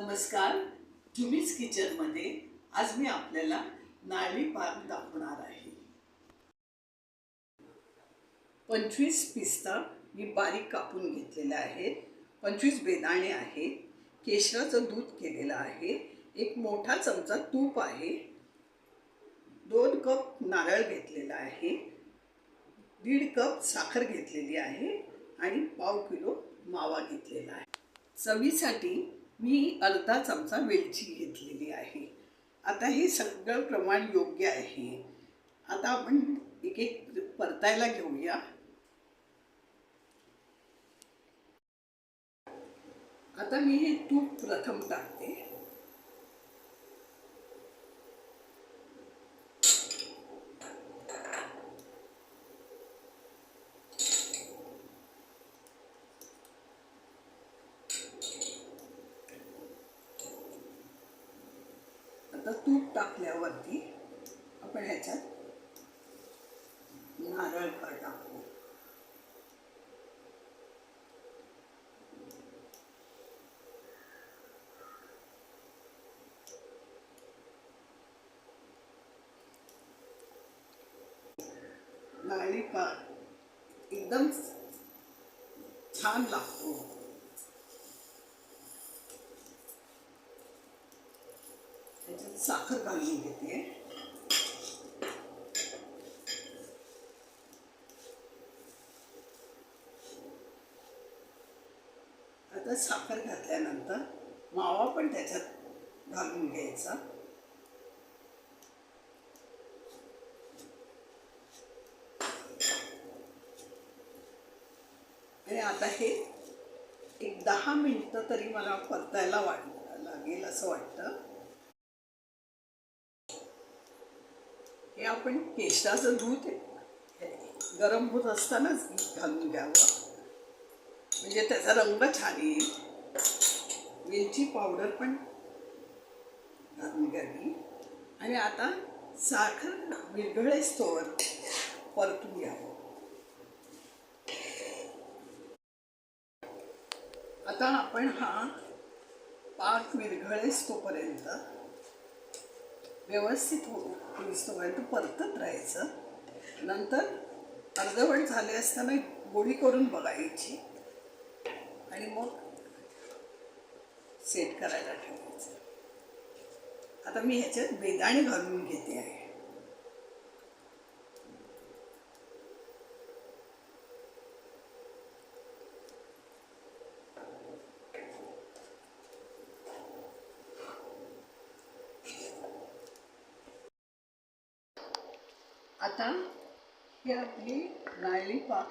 नमस्कार. जुमीज किचनमध्ये आज मी आपल्याला नारळी पाक दाखवणार आहे. पंचवीस पिस्ता मी बारीक कापून घेतलेले आहेत पंचवीस बेदाणे आहेत. केशराचं दूध केलेलं आहे. एक मोठा चमचा तूप आहे. दोन कप नारळ घेतलेला आहे. दीड कप साखर घेतलेली आहे. आणि पाव किलो मावा घेतलेला आहे. चवीसाठी मी अर्धा चमचा वेलची घेतलेली आहे. आता हे सगळं प्रमाण योग्य आहे. आता आपण एक एक परतायला घेऊया. आता मी हे तूप प्रथम टाकते. आता तूप टाकल्यावरती आपण ह्याच्यात नारळ का टाकू. नारळी पा एकदम छान लागतो. त्याच्यात साखर घालून घेते. आता साखर घातल्यानंतर मावा पण त्याच्यात घालून घ्यायचा. आणि आता हे एक दहा मिनटं तरी मला परतायला वाट लागेल असं वाटतं. हे आपण केशराचं दूध गरम होत असतानाच घालून घ्यावं. म्हणजे त्याचा रंग छान येईल. वेलची पावडर पण घालून घ्यावी. आणि आता साखर विरघळे तोवर परतून घ्यावं. आता आपण हा पाक विरघळेस तोपर्यंत व्यवस्थित हो तोपर्यंत परतत राहायचं. नंतर अर्धवट झाले असताना गोळी करून बघायची. आणि मग सेट करायला ठेवायचं. आता मी ह्याच्यात बेदाणे घालून घेते आहे. आता ही आपली नाळी पाक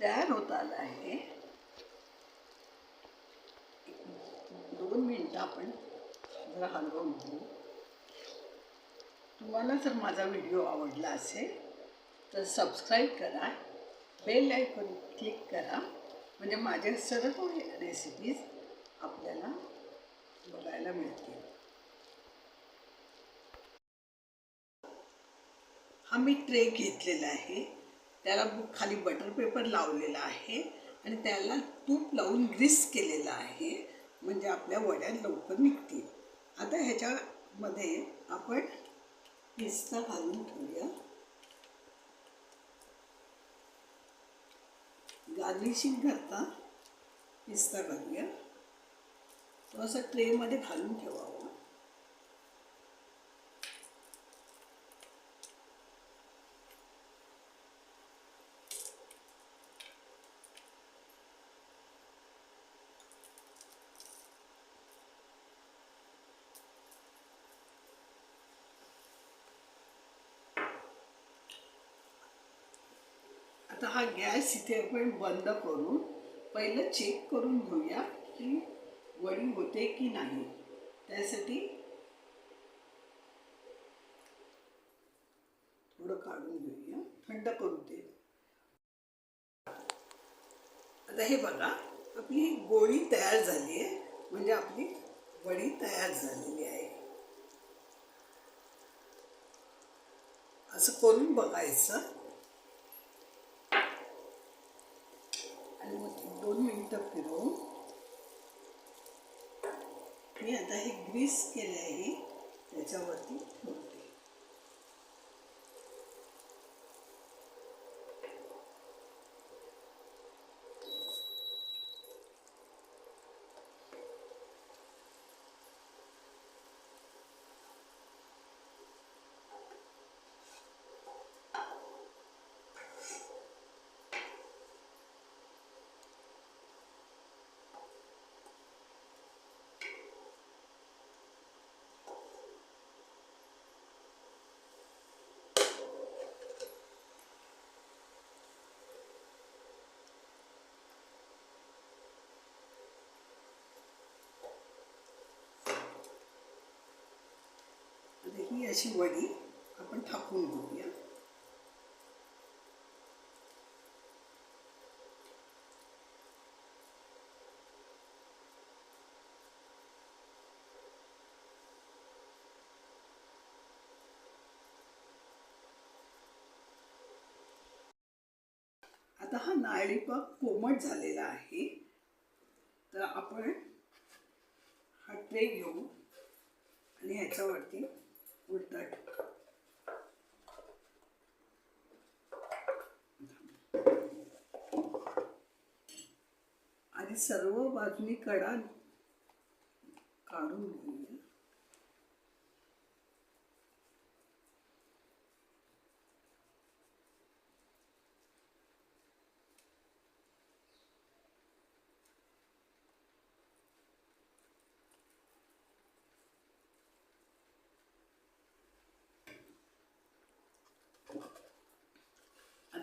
तयार होत आला आहे. दोन मिनटं आपण जरा हलवून घेऊ तुम्हाला जर माझा व्हिडिओ आवडला असेल तर सबस्क्राईब करा बेल आयकॉन क्लिक करा. म्हणजे माझ्या सर्व रेसिपीज आपल्याला बघायला मिळतील. हा मी ट्रे घेतलेला आहे. त्याला खाली बटर पेपर लावलेला आहे आणि त्याला तूप लावून ग्रीस केलेलं आहे. म्हणजे आपल्या वड्या लवकर निघतील. आता ह्याच्यामध्ये आपण पिस्ता घालून ठेवूया. गार्निशिंग करता पिस्ता घालूया. तो असं ट्रेमध्ये घालून ठेवावा. आता हा गॅस इथे आपण बंद करून पहिलं चेक करून घेऊया की वडी होते की नाही. त्यासाठी थोडं काढून घेऊया. थंड करू दे. आता हे बघा आपली गोळी तयार झाली आहे. म्हणजे आपली वडी तयार झालेली आहे. असं करून बघायचं. आणि फिरवून मी आता हे ग्रीस केले आहे. त्याच्यावरती आता ही अशी वडी आपण थापून घेऊया. आता हा नारळी पाक कोमट झालेला आहे. तर आपण हा ट्रे घेऊ आणि ह्याच्यावरती उलटट आणि सर्व बाजूनी कडा काढून घेऊया.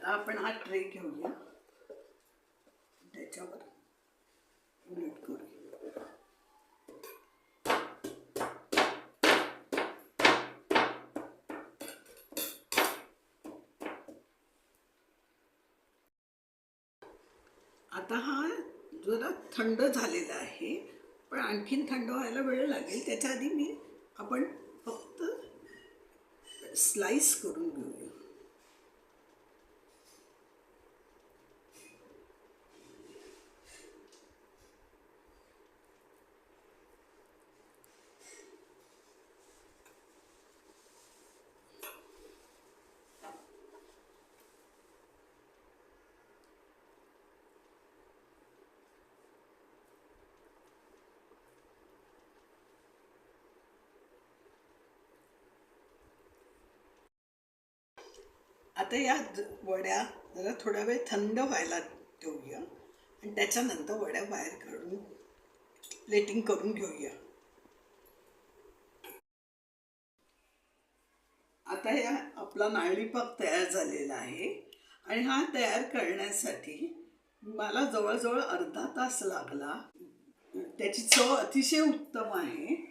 आता आपण हा ट्रे घेऊया त्याच्यावर उलट करूया आता हा जरा थंड झालेला आहे पण आणखीन थंड व्हायला वेळ लागेल. त्याच्या आधी मी आपण फक्त स्लाइस करून घेऊया. आता या ज- वड्या जरा थोडा वेळ थंड व्हायला ठेवूया आणि त्याच्यानंतर वड्या बाहेर काढून प्लेटिंग करून घेऊया. आता या आपला नाळीपाक तयार झालेला आहे. आणि हा तयार करण्यासाठी मला जवळजवळ अर्धा तास लागला. त्याची चव अतिशय उत्तम आहे.